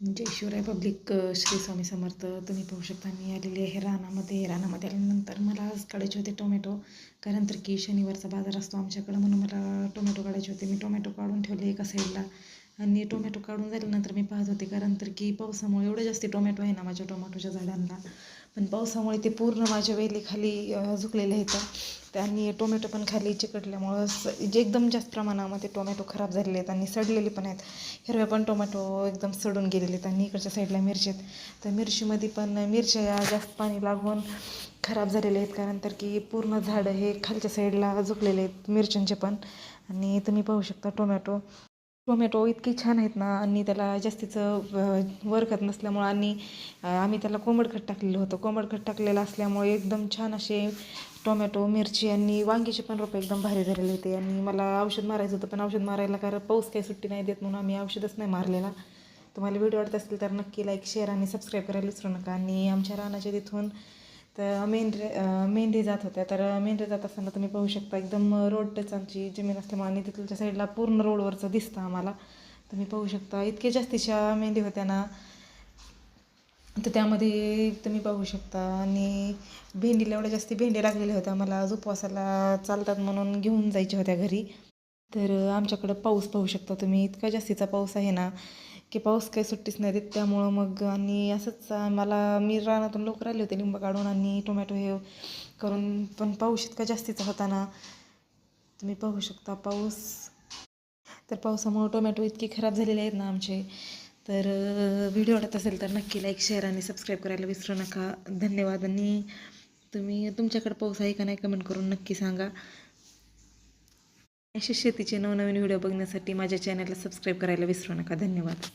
जय Shivray public Shri Swami Samarth तुम्ही पाहू शकता मी आलेली आहे रानामध्ये. रानामध्ये आल्यानंतर मला आज काढायचे होते टोमॅटो कारण तर की शनिवारचा बाजार असतो आमच्याकडं म्हणून मला टोमॅटो काढायचे होते. मी टोमॅटो काढून ठेवले एका साईडला आणि टोमॅटो काढून झाल्यानंतर मी पाहत होते कारण तर की पावसामुळे एवढे जास्ती टोमॅटो आहे ना माझ्या टोमॅटोच्या झाडांना. पण पावसामुळे ते पूर्ण माझ्या वेलीखाली झुकलेले आहेत. आणि टोमॅटो पण खाली चिकटल्यामुळं जे एकदम जास्त प्रमाणामध्ये टोमॅटो खराब झालेले आहेत आणि सडलेले पण आहेत हिरव्या पण टोमॅटो एकदम सडून गेलेले आहेत आणि इकडच्या साईडला मिरची आहेत. तर मिरचीमध्ये पण मिरच्या या जास्त पाणी लागून खराब झालेले आहेत कारण तर की पूर्ण झाडं हे खालच्या साईडला झुकलेले आहेत मिरच्यांचे पण. आणि तुम्ही पाहू शकता टोमॅटो. टोमॅटो इतके छान आहेत ना आणि त्याला जास्तीचं वरखत नसल्यामुळं आणि आम्ही त्याला कोंबड खत टाकलेलं होतं. कोंबड खत टाकलेलं असल्यामुळे एकदम छान असे टोमॅटो मिरची आणि वांगीचे पण रोपं एकदम भारी झालेले होते. आणि मला औषध मारायचं होतं पण औषध मारायला कारण पाऊस काही सुट्टी नाही देत म्हणून आम्ही औषधच नाही मारलेला. तुम्हाला व्हिडिओ आवडत असेल तर नक्की लाईक शेअर आणि सबस्क्राईब करायला विसरू नका. आणि आमच्या रानाच्या तिथून तर मेंढरे मेंढी जात होत्या. तर मेंढी जात असताना तुम्ही पाहू शकता एकदम रोड टच आमची जमीन असल्यामुळे आणि तिथलच्या साईडला पूर्ण रोडवरचं दिसतं आम्हाला. तुम्ही पाहू शकता. इतके जास्तीच्या मेंढी होत्या ना. तर त्यामध्ये तुम्ही पाहू शकता. आणि भेंडीला एवढ्या जास्ती भेंडी लागलेल्या होत्या. मला आज उपवासाला चालतात म्हणून घेऊन जायच्या होत्या घरी. तर आमच्याकडं पाऊस पाहू शकता तुम्ही. इतका जास्तीचा पाऊस आहे ना. की पाऊस काही सुट्टीच नाही देत त्यामुळं मग आणि असंच मला मी रानातून लवकर आले होते लिंब काढून आणि टोमॅटो हे करून पण पाऊस इतका जास्तीचा होता ना तुम्ही पाहू शकता पाऊस. तर पावसामुळं टोमॅटो इतके खराब झालेले आहेत ना आमचे. तर व्हिडिओ आवडत असेल तर नक्की लाईक शेअर आणि सबस्क्राईब करायला विसरू नका. धन्यवाद आणि तुम्ही तुमच्याकडे पाऊस आहे का नाही कमेंट करून नक्की सांगा. असे शेतीचे नवनवीन व्हिडिओ बघण्यासाठी माझ्या चॅनलला सबस्क्राईब करायला विसरू नका. धन्यवाद.